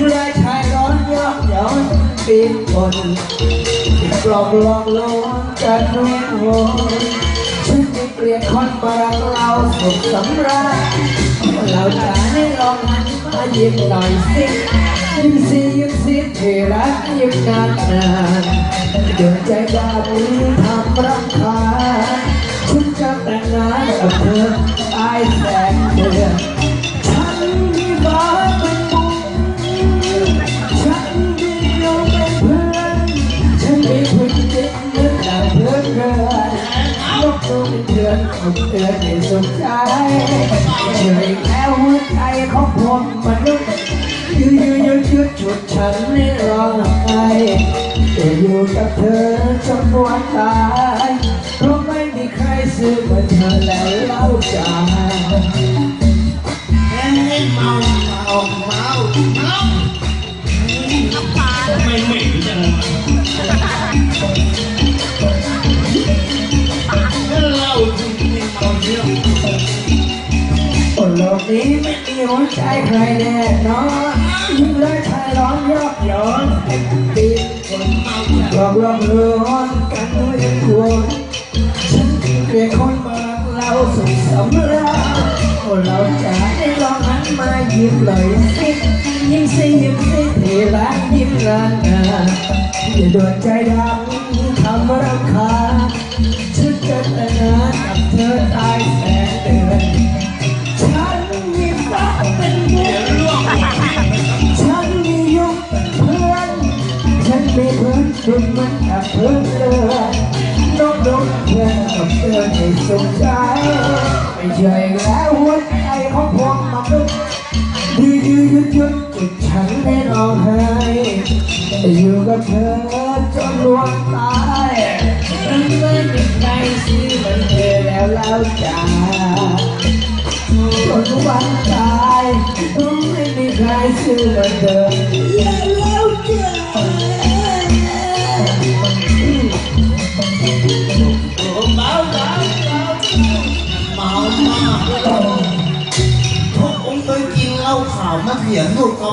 ยิ่ได้ชายร้อนยอกย้อนปีนบนกลอกลอกลงกันเวียนหัวฉันไม่เกลียดคนมารักเราสุขสำราญเราจะให้ลองหันมายิ้มหน่อยสิยิ้มสิยิ้มสิที่รักยิ้มนานนานๆดวงใจดำทำรำคา เป็นเดือนผมเตือนให้สุขใจเฉยแค่หัวใจของผมมันุษย์ยืดยืดยืดยืดฉุดฉันให้ร้องไห้จะอยู่กับเธอจนวันตายเพราะไม่มีใครซื้อเหมือนเธอแล้วเล่าใจแม่ให้เมาเมาเมาเมาไม่เหม็นจัง กนี้ไม่มีหัวใจใครแน่นอนยิ่งเลยชายร้อนยอกย้อนตีคนหลอกลวงลวงกันด้วยควรฉันเกลียดคนมาเราสุขสำราญคนเราจะได้ลองหันมายิ้มเลยสิยิ้มสิยิ้มสิที่รักยิ้มนานนาอย่าโดนใจดำทำรำคาญฉันจะแต่งงานกับเธอตา มีพื่อนคุณมันกับพื่อนเลือดน้องน้องเพื่อนกับเพื่อนให้สนใจไม่ใช่แล้วหัวใจของพวกมนุษย์ยืดยืดยืดยืดจุดฉันให้ร้องไห้อยู่กับเธอจนวันตายมันไม่มีใครซื้อเหมือนเธอแล้วเล่าจ้าจนวันตายต้องไม่มีใครซื้อเหมือนเดิมแล้ว เมา